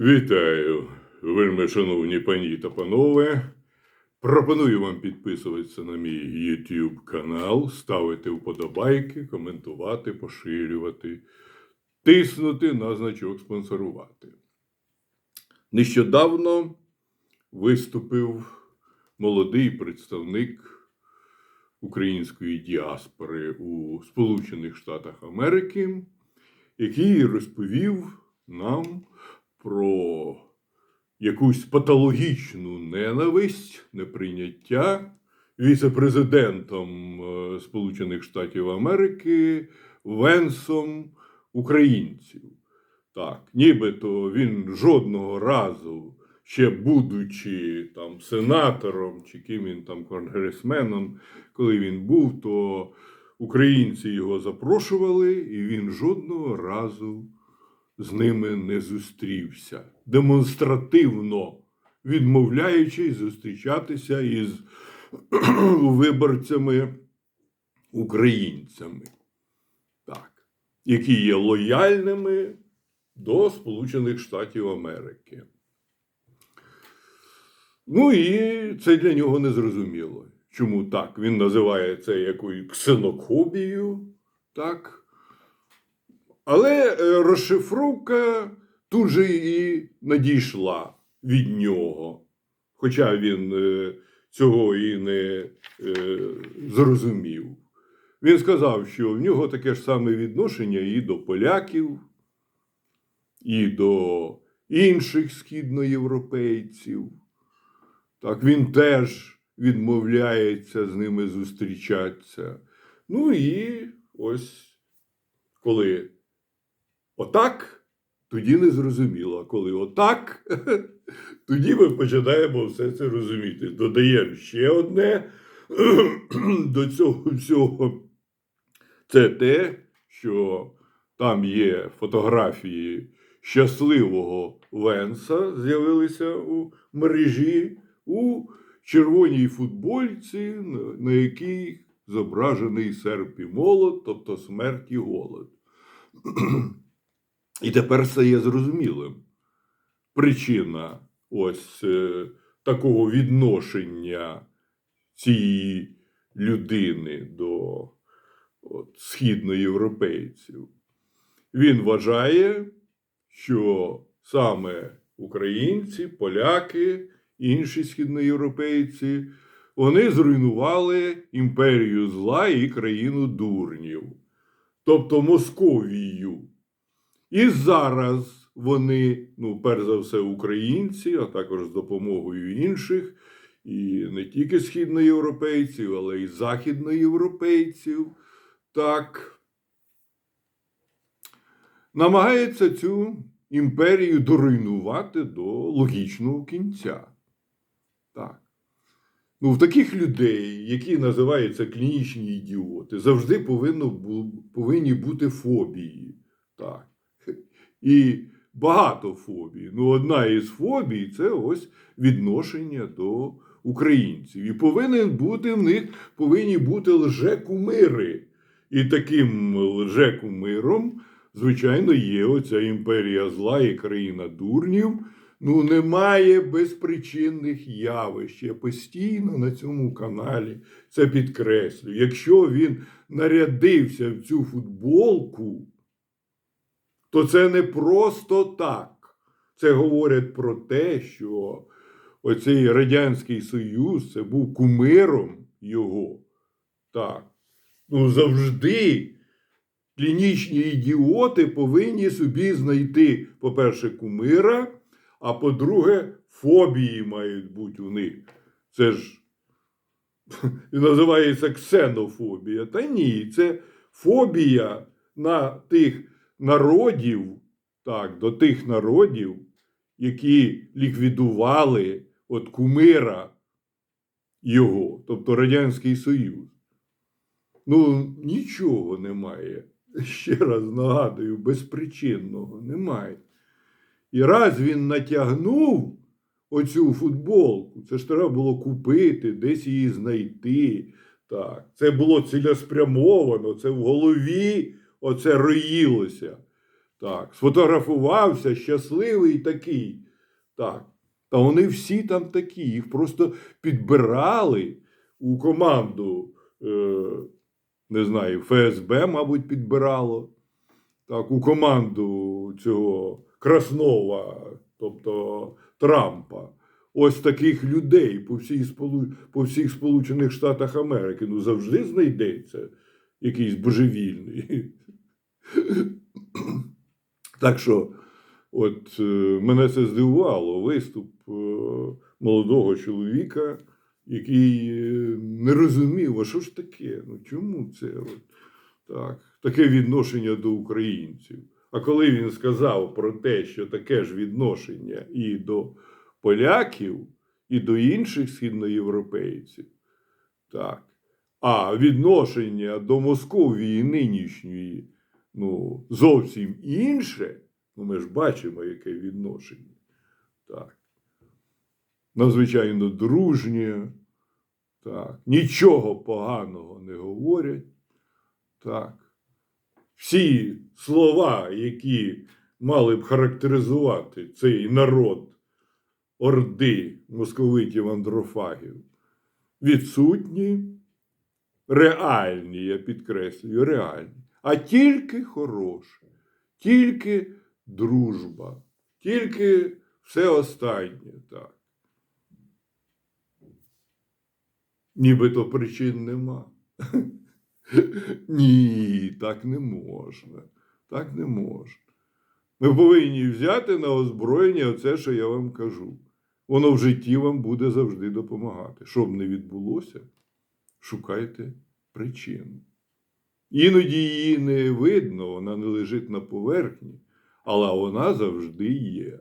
Вітаю, вельми шановні пані та панове. Пропоную вам підписуватися на мій YouTube канал, ставити вподобайки, коментувати, поширювати, тиснути на значок спонсорувати. Нещодавно виступив молодий представник української діаспори у Сполучених Штатах Америки, який розповів нам про якусь патологічну ненависть, неприйняття віце-президентом е, Сполучених Штатів Америки Венсом українців. Так, нібито він жодного разу, ще будучи там сенатором чи ким він там конгресменом, коли він був, то українці його запрошували, і він жодного разу з ними не зустрівся, демонстративно відмовляючись зустрічатися із виборцями українцями, так, які є лояльними до Сполучених Штатів Америки. Ну і це для нього не зрозуміло. Чому так? Він називає це якою ксенокобією, так? Але е, розшифровка тут же і надійшла від нього. Хоча він е, цього і не е, зрозумів. Він сказав, що в нього таке ж саме відношення і до поляків, і до інших східноєвропейців. Так він теж відмовляється з ними зустрічатися. Ну і ось коли отак, тоді не зрозуміло. А коли отак, тоді ми починаємо все це розуміти. Додаємо ще одне до цього всього. Це те, що там є фотографії щасливого Венса, з'явилися у мережі у червоній футбольці, на- якій зображений серп і молот, тобто смерть і голод. І тепер стає зрозумілим. Причина ось е, такого відношення цієї людини до от, східноєвропейців. Він вважає, що саме українці, поляки, інші східноєвропейці, вони зруйнували імперію зла і країну дурнів, тобто Московію. І зараз вони, ну, перш за все, українці, а також з допомогою інших, і не тільки східноєвропейців, але й західноєвропейців, так, намагаються цю імперію доруйнувати до логічного кінця. Так. Ну, в таких людей, які називаються клінічні ідіоти, завжди повинно, повинні бути фобії. Так. І багато фобій. Ну, одна із фобій це ось відношення до українців. І повинен бути в них повинні бути лже-кумири. І таким лже-кумиром, звичайно, є оця імперія зла і країна дурнів. Ну, немає безпричинних явищ. Я постійно на цьому каналі це підкреслюю. Якщо він нарядився в цю футболку, то це не просто так. Це говорять про те, що оцей Радянський Союз це був кумиром його. Так. Ну, завжди клінічні ідіоти повинні собі знайти, по-перше, кумира, а по-друге, фобії мають бути у них. Це ж називається ксенофобія. Та ні, це фобія на тих народів, так, до тих народів, які ліквідували от кумира його, тобто Радянський Союз. Ну, нічого немає. Ще раз нагадую, безпричинного немає. І раз він натягнув оцю футболку, це ж треба було купити, десь її знайти. Так, це було цілеспрямовано, це в голові оце роїлося. Так, сфотографувався, щасливий такий. Так. Та вони всі там такі, їх просто підбирали у команду, е, не знаю, ФСБ, мабуть, підбирало. Так, у команду цього Краснова, тобто Трампа. Ось таких людей по, всіх Сполучених Штатах Америки. Ну, завжди знайдеться якийсь божевільний. Так що, от е, мене це здивувало виступ е, молодого чоловіка, який е, не розумів, а що ж таке? Ну чому це от, так, таке відношення до українців? А коли він сказав про те, що таке ж відношення і до поляків, і до інших східноєвропейців, так, а відношення до Московії нинішньої ну, зовсім інше, ну ми ж бачимо, яке відношення. Так. Надзвичайно дружнє, так. нічого поганого не говорять. Так. Всі слова, які мали б характеризувати цей народ орди московитів андрофагів, відсутні, реальні, я підкреслюю, реальні а тільки хороше, тільки дружба, тільки все останнє. так. Нібито причин нема. Ні, так не можна. Так не можна. Ми повинні взяти на озброєння оце, що я вам кажу. Воно в житті вам буде завжди допомагати. Щоб не відбулося, шукайте причину. Іноді її не видно, вона не лежить на поверхні, але вона завжди є.